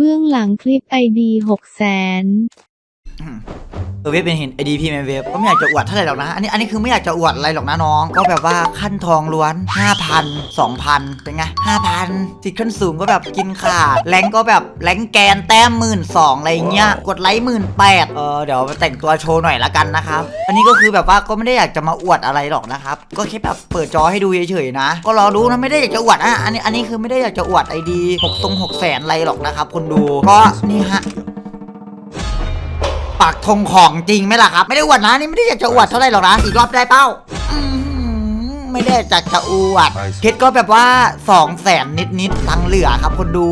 เบื้องหลังคลิปไอดีหกแสน เออเว็บเป็นเห็นไอดีพี่แมนเว็บก็ไม่อยากจะอวดเท่าไหร่หรอกนะ อันนี้อันนี้คือไม่อยากจะอวดอะไรหรอกนะน้อง ก็แบบว่าขั้นทองล้วน 5,000 2,000 เป็นไง5,000สิทธิ์ขั้นสูงก็แบบกินขาดแรงก็แบบแรงแกนแต้มหมื่นสองอะไรเงี้ยกดไลค์หมื่นแปดเออเดี๋ยวไปแต่งตัวโชว์หน่อยละกันนะครับ อันนี้ก็คือแบบว่าก็ไม่ได้อยากจะมาอวดอะไรหรอกนะครับ ก็แค่แบบเปิดจอให้ดูเฉยๆนะ ก็รอดูนะไม่ได้อยากจะอวดอะอันนี้อันนี้คือไม่ได้อยากจะอวดไอดีหกทรงหกแสนอะไรหรอกนะครับคนดูก็นี่ฮะ ปักธงของจริงไหมล่ะครับ ไม่ได้อวดนะนี่ไม่ได้อยากจะอวดเท่าไหร่หรอกนะอีกรอบได้เป้าอื้อหือไม่ได้จากจะอวดเพชรก็แบบว่าสองแสนนิดๆตังค์เหลือครับคนดู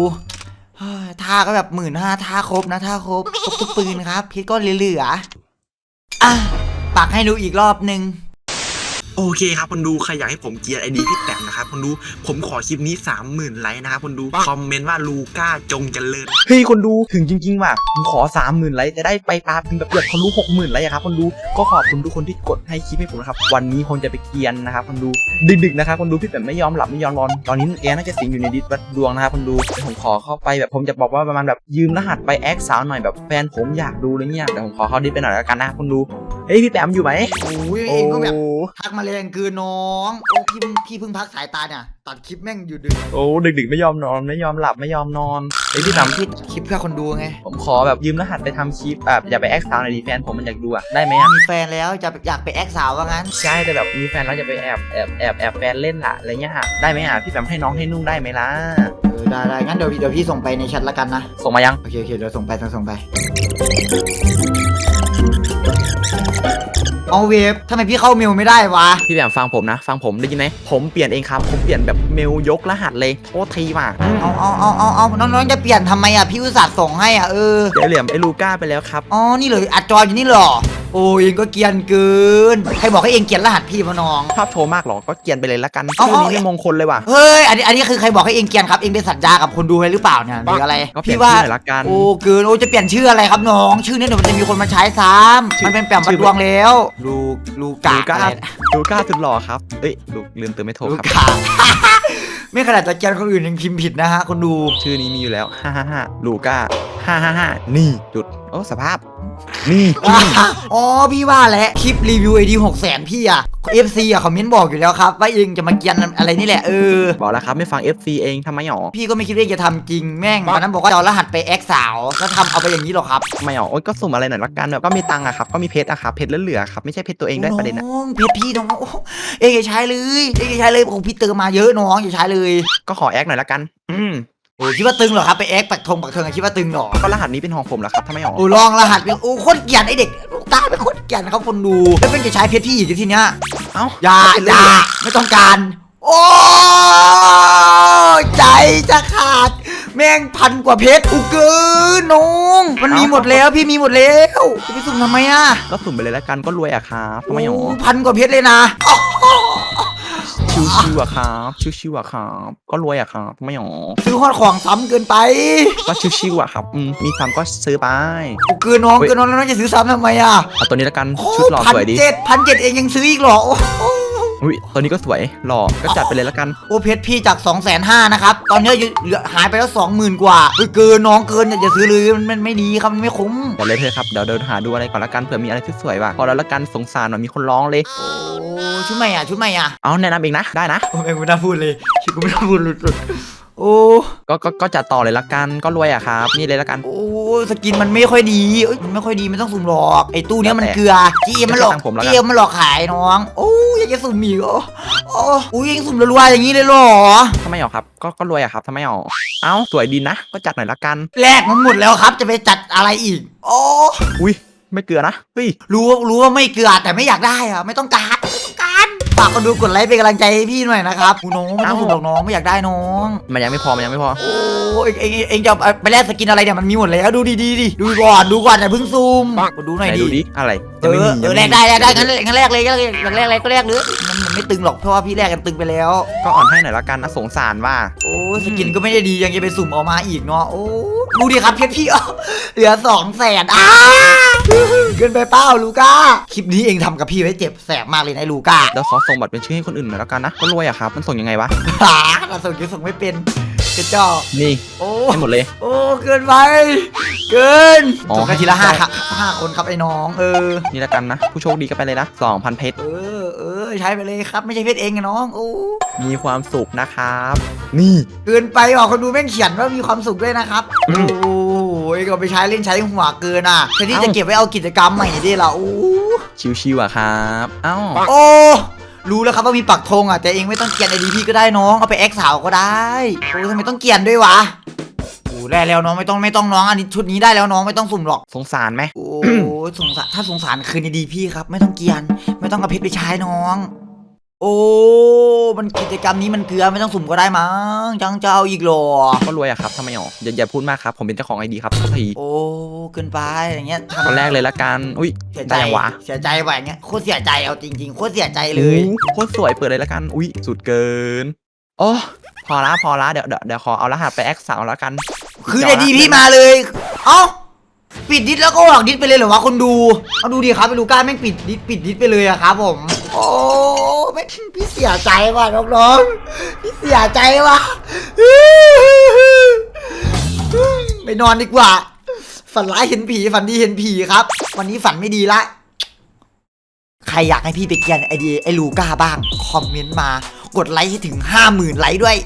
เฮ้ยท่าก็แบบหมื่นห้าท่าครบนะท่าครบครบทุกปืนครับเพชรก็เหลือๆอะปักให้ดูอีกรอบหนึ่ง โอเคครับคนดูใครอยากให้ผมเกลียร์ไอดีพี่แต้มนะครับคนดูผมขอคลิปนี้ 30,000 ไลค์นะครับคนดูคอมเมนต์ว่าลูก้าจงเจริญเฮ้ยคนดูถึงจริงๆว่ะผมขอสามหมื่นไลค์จะได้ไปปาถึงแบบเกือบทะลุหกหมื่นไลค์อะครับคนดูก็ขอบคุณทุกคนที่กดให้คลิปให้ผมนะครับวันนี้คงจะไปเกรียนนะครับคนดูดึกๆนะครับคนดูพี่แบบไม่ยอมหลับไม่ยอมนอนตอนนี้แอน่าจะสิงอยู่ในดิสวัดดวงนะครับคนดูผมขอเข้าไปแบบผมจะบอกว่าประมาณแบบยืมรหัสไปแอคสาวหน่อยแบบแฟนผมอยากดูอะไรเงี้ยเดี๋ยวผมขอเข้าดิสไปหน่อยแล้วกันนะคนดู เฮ้ยพี่แปมอยู่ไหมโอ้ยเองก็แบบทักมาแรงคือน้องโอ้พี่เพิ่งพี่เพิ่งพักสายตาเนี่ยตัดคลิปแม่งอยู่ดึกโอ้ดึกๆไม่ยอมนอนไม่ยอมหลับไม่ยอมนอนเฮ้ยพี่แปมพี่คลิปเพื่อคนดูไงผมขอแบบยืมรหัสไปทำคลิปแบบอย่าไปแอคสาวหน่อยดิแฟนผมมันอยากดูอะได้ไหมอะมีแฟนแล้วจะอยากไปแอคสาวว่างั้นใช่แต่แบบมีแฟนแล้วจะไปแอบแอบแอบแอบแฟนเล่นละอะไรเงี้ยฮะได้ไหมฮะพี่แปมให้น้องให้นุ่งได้ไหมล่ะเออได้ได้งั้นเดี๋ยวเดี๋ยวพี่ส่งไปในแชทละกันนะส่งมายังโอเคโอเคเดี๋ยวส่งไปส่งส่งไป เอาเวฟทำไมพี่เข้าเมลไม่ได้วะ พี่แปมฟังผมนะ ฟังผมได้ยินไหมผมเปลี่ยนเองครับ ผมเปลี่ยนแบบเมลยกรหัสเลยโทษทีว่ะเอาเอาเอาเอาเอาน้องๆจะเปลี่ยนทำไมอะพี่อุตส่าห์ส่งให้อะเออเดี๋ยวเหลี่ยมไอ้ลูก้าไปแล้วครับ อ๋อ นี่เลยอัดจออยู่นี่เหรอ โอ้ยเองก็เกรียนเกิน ใครบอกให้เองเกรียนรหัสพี่มาน้องภาพโทรมากหรอ ก็เกรียนไปเลยละกันเอาชื่อนี้เอาไม่มงคลเลยว่ะ เฮ้ย อันนี้ อันนี้คือใครบอกให้เองเกรียนครับ เองเป็นสัญญากับคนดูไว้หรือเปล่าเนี่ยหรืออะไร ก็เปลี่ยนพี่ว่า ชื่อหน่อยละกัน โอ้เกิน โอ้จะเปลี่ยนชื่ออะไรครับน้อง ชื่อนี้เดี๋ยวมันจะมีคนมาใช้ซ้ำมันเป็นแปมบัดดวงแล้ว ลูลูกาลูก้าอะไรนะลูก้าสุดหล่อครับ เอ้ยลูลืมเติมไม่โทรลูครับ กา ไม่ขนาดจะเกรียนคนอื่นยังพิมพ์ผิดนะฮะคนดู ชื่อนี้มีอยู่แล้ว ฮ่าฮ่าฮ่าลูก้า ฮ่าฮ่าฮ่านี่จุด โอ้สภาพ นี่อ๋อพี่ว่าแหละคลิปรีวิวไอดีหกแสนพี่อะ FC อะคอมเมนต์บอกอยู่แล้วครับ ว่าเองจะมาเกรียนอะไรนี่แหละเออ บอกแล้วครับไม่ฟัง FC เองทำไมหรอพี่ก็ไม่คิดว่าจะทำจริงแม่งตอนนั้นบอกว่าจะเอารหัสไปแอคสาวแล้วทำเอาไปอย่างนี้หรอครับทำไมหรอโอ๊ยก็สุ่มอะไรหน่อยละกันแบบก็มีตังค์อะครับก็มีเพชรอะครับเพชรเหลือๆครับไม่ใช่เพชรตัวเองได้ประเด็นอะน้องเพชรพี่น้องโอ้เองอย่าใช้เลยเองอย่าใช้เลยของพี่เติมมาเยอะน้องอย่าใช้เลย ก็ขอแอคหน่อยละกัน อืม โอ้คิดว่าตึงเหรอครับไปแอคปักธงปักเทิงอะคิดว่าตึงเหรอก็รหัสนี้เป็นของผมแล้วครับทำไมหรอโอ้ลองรหัสไปโอ้โคตรเกลียดไอเด็กลูกตาเป็นโคตรเกลียดนะครับคนดูแล้วเป็นจะใช้เพชรพี่อีกทีเนี้ยเอ้าอย่าเป็นอเรื่ย่าองไม่ต้องการ โอ้ใจจะขาด แม่งพันกว่าเพชรอุกเกินน้องมันมีหมดแล้วพี่มีหมดแล้วจะไปสุ่มทำไมอะก็สุ่มไปเลยละกันก็รวยอะครับทำไมหรอโอ้พันกว่าเพชรเลยนะ ชิวๆอะครับ ชิวๆอะครับ ก็รวยอะครับทำไมหรอซื้อฮอดของซ้ำเกินไปก็ชิวๆอะครับอืมมีซ้ำก็ซื้อไปอุกเกินน้องเกินน้องแล้วน้องจะซื้อซ้ำทำไมอะเอาตัวนี้ละกันโอ้ชุดหล่อพันสวยดีเจ็ดพันเจ็ดเองยังซื้ออีกเหรอโอ้โห อุ้ยตัวนี้ก็สวยหล่อก็จัดไปเลยละกัน โอ้เพชรพี่จาก2องแสนห้านะครับ ตอนนี้เหลือหายไปแล้วสองหมื่นกว่าเฮ้ยเกินน้องเกินอย่าซื้อเลยมันมันไม่ดีครับมันไม่คุ้มเดี๋ยวเลยเธอะครับเดี๋ยวเดินหาดูอะไรก่อนละกันเผื่อมีอะไรที่สวยว่ะพอแล้วละกันสงสารหน่อยมีคนร้องเลย โอ้ชุดใหม่อะชุดใหม่อะเอาแนะนำเองนะได้นะ โอ้แม่งไม่น่าพูดเลยชิกูไม่น่าพูดหลุดๆ โอ้ก็ก็ก็จัดต่อเลยละกันก็รวยอะครับ นี่เลยละกันโอ้สกินมันไม่ค่อยดีเอ้ยมันไม่ค่อยดีไม่ต้องสุ่มหรอกไอ้ตู้เนี้ยมันเกลือจีเอ็มมันหลอกไม่ใช่ทางผมแล้วกันจีเอ็มมันหลอกขายน้องโอ้ยอยากจะสุ่มอีกโอ้โอ้อุ้ยยังสุ่มรัวๆอย่างนี้เลยเหรอทำไมหรอครับ ก็ก็รวยอะครับทำไมหรอเอ้าสวยดีนะ ก็จัดหน่อยละกันแลกมันหมดแล้วครับ จะไปจัดอะไรอีกโอ้อุ้ยไม่เกลือนะเฮ้ยรู้ว่ารู้ว่าไม่เกลือแต่ไม่อยากได้อะไม่ต้องการไม่ต้องการ ฝากคนดูกดไลค์เป็นกำลังใจให้พี่หน่อยนะครับคุณน้องไม่ต้องสุ่มหรอกน้องไม่อยากได้น้องมันยังไม่พอมันยังไม่พอ โอ้เองเองเองเองจะเอาไปแลกสกินอะไรเนี่ยมันมีหมดแล้วดูดีๆดิดูก่อนดูก่อนอย่าเพิ่งซูมกดดูหน่อยไหนดิดูดิอะไรเอยังไม่อมีเอยังอไม่แลกมีได้แลกได้งั้นงั้นแลกเลยแลกเลยอยากแลกอะไรก็แลกเลยมันมันไม่ตึงหรอกเพราะว่าพี่แลกกันตึงไปแล้ว ก็อ่อนให้หน่อยละกันนะสงสารว่า โอ้สกินก็ไม่ได้ดียังจะไปสุ่มเออกมาอีกเนาะโอ้ดูดิครับเพชรพี่อ้อเหลือสองแสนอ้า เกินไปเป้าลูก้า คลิปนี้เองทำกับพี่ไว้เจ็บแสบมากเลยนะไอ้ลูก้าเดี๋ยวขอส่งบัตรเป็นชื่อให้คนอื่นหน่อยละกันนะก็รวยอะครับ มันส่งยังไงวะหาเราส่งยังส่งไม่เป็นกระจอกนี่โอ้ให้หมดเลย โอ้เกินไป เกินอ๋อส่งกันทีละห้าครับห้าคนครับไอ้น้อง เออ นี่ละกันนะ ผู้โชคดีก็ไปเลยนะ2,000เพชร เออเออใช้ไปเลยครับ ไม่ใช่เพชรเองไงน้อง โอ้ มีความสุขนะครับ นี่ เกินไปว่ะคนดูแม่งเขียนว่ามีความสุขด้วยนะครับอืโอ้ม ยก็ไปใช้เล่นใช้หัวเกินอะแทนที่เอ้าจะเก็บไว้เอากิจกรรมใหม่ดิล่ะโอ้ชิวๆอะครับ เอ้าโอ้รู้แล้วครับว่ามีปักธงอะแต่เองไม่ต้องเกลียนไอดีพี่ก็ได้น้องเอาไปแอคสาวก็ได้โอ้ทำไมต้องเกลียนด้วยวะโอ้แล่แล้วน้องไม่ต้องไม่ต้องน้องอันนี้ชุดนี้ได้แล้วน้องไม่ต้องสุ่มหรอกสงสารไหมโอ้สงสารถ้าสงสารคืนดีๆพี่ครับ ไม่ต้องเกรียน ไม่ต้องกระเพชรไปใช้น้อง โอ้มันกิจกรรมนี้มันเกลือไม่ต้องสุ่มก็ได้มั้งจังจะเอาอีกเหรอก็รวยอะครับทำไมหรออย่าอย่าพูดมากครับ ผมเป็นเจ้าของไอดีครับทุกทีโอ้เกินไปอย่างเงี้ยทำคนแรกเลยละกันอุ้ยเสียใจได้ยังวะเสียใจว่ะอย่างเงี้ยโคตรเสียใจเอาจริงๆโคตรเสียใจเลยโอ้โคตรสวยเปิดเลยละกัน อุ้ยสุดเกินโอ้พอละพอละเดี๋ยวเดี๋ยวเดี๋ยวขอเอารหัสไปแอคสาวแล้วกัน คือไอดีพี่มาเลย เอ้าปิดดิสแล้วก็ออกดิสไปเลยเหรอวะคนดูเอาดูดิครับไปดูก้าแม่งปิดดิสปิดดิสไปเลยอะครับผม โอ้ ไม่พี่เสียใจว่ะน้องๆ พี่เสียใจว่ะ ไปนอนดีกว่า ฝันร้ายเห็นผีฝันดีเห็นผีครับ วันนี้ฝันไม่ดีละใครอยากให้พี่ไปเกียนไอเดียไอลูก้าบ้าง คอมเมนต์มา กดไลค์ให้ถึง 50,000 ไลค์ด้วย